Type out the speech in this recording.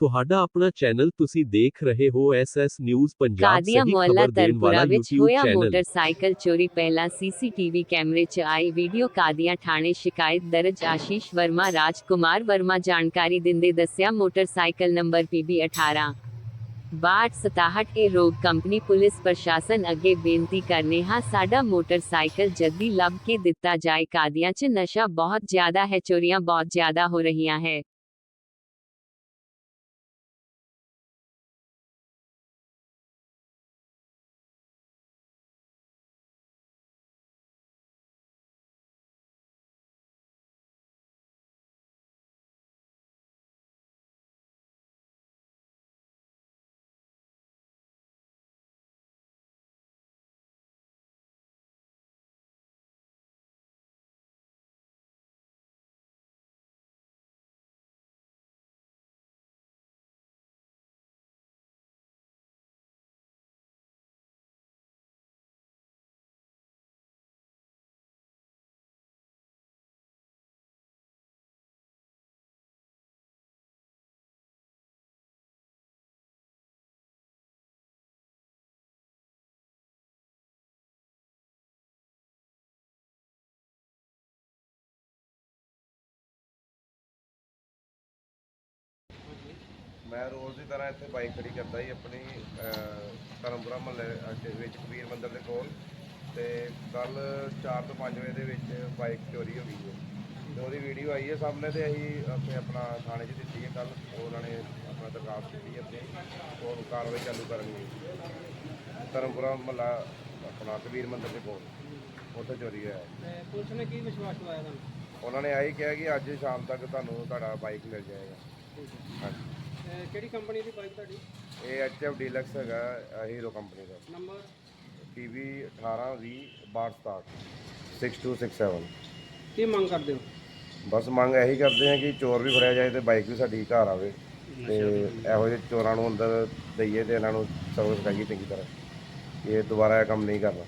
ਤੁਹਾਡਾ ਆਪਣਾ ਚੈਨਲ ਤੁਸੀਂ ਦੇਖ ਰਹੇ ਹੋ ਐਸਐਸ ਨਿਊਜ਼ ਪੰਜਾਬ ਕਾਦੀਆ ਸਹੀ ਮੁਹੱਲਾ ਖਬਰ ਦੇਣ ਵਾਲਾ ਤਰਪੁਰਾ ਵਿੱਚ YouTube ਹੋਇਆ ਚੈਨਲ ਮੋਟਰਸਾਈਕਲ ਚੋਰੀ ਪਹਿਲਾ ਸੀਸੀਟੀਵੀ ਕੈਮਰੇ 'ਚ ਆਈ ਵੀਡੀਓ ਕਾਦੀਆਂ ਥਾਣੇ ਸ਼ਿਕਾਇਤ ਦਰਜ ਆਸ਼ੀਸ਼ ਵਰਮਾ ਰਾਜਕੁਮਾਰ ਵਰਮਾ ਜਾਣਕਾਰੀ ਦਿੰਦੇ ਦੱਸਿਆ ਮੋਟਰਸਾਈਕਲ ਨੰਬਰ PB 18 6267 ਇਹ ਰੋਗ ਕੰਪਨੀ ਪੁਲਿਸ ਪ੍ਰਸ਼ਾਸਨ ਅੱਗੇ ਬੇਨਤੀ ਕਰਨੇ ਹਾਂ, ਸਾਡਾ ਮੋਟਰਸਾਈਕਲ ਜਲਦੀ ਲੱਭ ਕੇ ਦਿੱਤਾ ਜਾਏ। ਕਾਦੀਆਂ 'ਚ ਨਸ਼ਾ ਬਹੁਤ ਜ਼ਿਆਦਾ ਹੈ, ਚੋਰੀਆਂ ਬਹੁਤ ਜ਼ਿਆਦਾ ਹੋ ਰਹੀਆਂ ਹੈ। ਮੈਂ ਰੋਜ਼ ਦੀ ਤਰ੍ਹਾਂ ਇੱਥੇ ਬਾਈਕ ਖੜੀ ਕਰਦਾ ਸੀ ਆਪਣੀ ਧਰਮਪੁਰਾ ਮਹੱਲੇ ਦੇ ਵਿੱਚ ਕਬੀਰ ਮੰਦਿਰ ਦੇ ਕੋਲ। ਤੇ ਕੱਲ 4 ਤੋਂ 5 ਵਜੇ ਦੇ ਵਿੱਚ ਬਾਈਕ ਚੋਰੀ ਹੋ ਗਈ ਹੈ ਤੇ ਉਹਦੀ ਵੀਡੀਓ ਆਈ ਹੈ ਸਾਹਮਣੇ ਤੇ ਅਸੀਂ ਉੱਥੇ ਆਪਣਾ ਥਾਣੇ 'ਚ ਦਿੱਤੀ ਹੈ ਕੱਲ ਉਹਨਾਂ ਨੇ ਆਪਣਾ ਦਰਖਾਸਤ ਦਿੱਤੀ ਹੈ ਆਪਣੀ ਉਹ ਕਾਰਵਾਈ ਚਾਲੂ ਕਰਨਗੇ ਧਰਮਪੁਰਾ ਮਹੱਲਾ ਆਪਣਾ ਕਬੀਰ ਮੰਦਿਰ ਦੇ ਕੋਲ। ਉੱਥੇ ਚੋਰੀ ਹੋਇਆ ਹੈ। ਤੇ ਪੁਲਿਸ ਨੇ ਕੀ ਵਿਸ਼ਵਾਸ ਦਵਾਇਆ ਤੁਹਾਨੂੰ? ਉਹਨਾਂ ਨੇ ਆਹੀ ਕਿਹਾ ਕਿ ਅੱਜ ਸ਼ਾਮ ਤੱਕ ਤੁਹਾਨੂੰ ਤੁਹਾਡਾ ਬਾਈਕ ਮਿਲ ਜਾਏਗਾ। ਹਾਂਜੀ। ਤੇ ਕਿਹੜੀ ਕੰਪਨੀ ਦੀ ਬਾਈਕ ਤੁਹਾਡੀ? ਇਹ ਐਚਐਫ ਡੀਲਕਸ ਹੈਗਾ ਹੀਰੋ ਕੰਪਨੀ ਦਾ। ਨੰਬਰ PV 1820 62 6267 ਕੀ ਮੰਗ ਕਰਦੇ ਹੋ? ਬਸ ਮੰਗ ਇਹੀ ਕਰਦੇ ਹਾਂ ਕਿ ਚੋਰ ਵੀ ਫੜਿਆ ਜਾਏ ਤੇ ਬਾਈਕ ਵੀ ਸਾਡੀ ਘਰ ਆਵੇ। ਤੇ ਇਹੋ ਜਿਹੇ ਚੋਰਾਂ ਨੂੰ ਅੰਦਰ ਦਈਏ ਤੇ ਇਹਨਾਂ ਨੂੰ ਸਬਕ ਸਿਖਾਈਏ ਚੰਗੀ ਤਰ੍ਹਾਂ। ਇਹ ਦੁਬਾਰਾ ਇਹ ਕੰਮ ਨਹੀਂ ਕਰਨਾ।